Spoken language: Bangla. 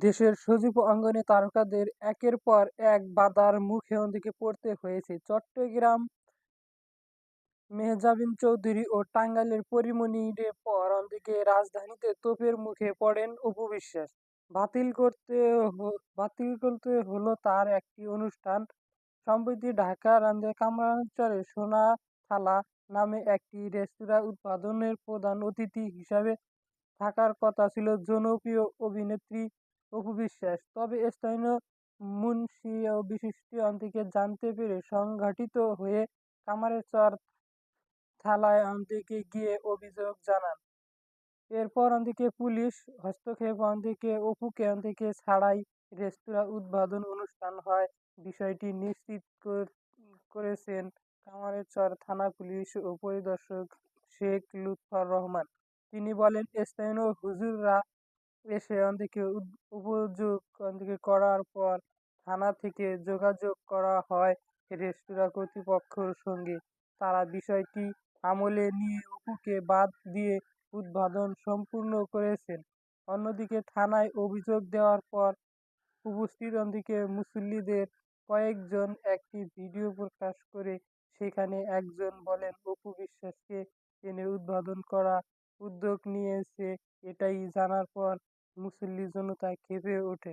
দেশের সজীব অঙ্গনে তারকাদের একের পর এক বাধার মুখে ওদিকে পড়তে হয়েছে। চট্টগ্রাম মেহজাবিন চৌধুরী ও টাঙ্গাইলের পরীমনির পর ওদিকে রাজধানীতে তোপের মুখে পড়েন উপবিশ্বাস বাতিল করতে বাতিল করতে হলো তার একটি অনুষ্ঠান। সম্প্রতি ঢাকা ঢাকার কামরাঞ্চলে সোনা থালা নামে একটি রেস্তোরাঁ উদ্বোধনের প্রধান অতিথি হিসাবে থাকার কথা ছিল। জনপ্রিয় অভিনেত্রী অপু বিশ্বাস তবে স্থানীয় মুন্সি ও বিশিষ্ট থেকে জানতে পেরে সংঘটিত হয়ে কামারেচর থানায় দিকে গিয়ে অভিযোগ জানান। এরপর দিকে পুলিশ হস্তক্ষেপ দিকে অপুকে দিকে ছাড়াই রেস্তোরাঁ উদ্বোধন অনুষ্ঠান হয়। বিষয়টি নিশ্চিত করেছেন কামারেচর থানা পুলিশ ও পরিদর্শক শেখ লুৎফর রহমান। তিনি বলেন, স্থানীয় হুজুররা এসে দিকে অভিযোগ করার পর থানা থেকে যোগাযোগ করা হয় রেস্তোরাঁ কর্তৃপক্ষের সঙ্গে। তারা বিষয়টি আমলে নিয়ে অপুকে বাদ দিয়ে উদ্বোধন সম্পূর্ণ করেছেন। অন্যদিকে থানায় অভিযোগ দেওয়ার পর উপস্থিত দিকে মুসল্লিদের কয়েকজন একটি ভিডিও প্রকাশ করে সেখানে একজন বলেন, অপু বিশ্বাসকে এনে উদ্বোধন করা উদ্যোগ নিয়েছে, এটাই জানার পর মুসল্লি জনতা কেঁপে ওঠে।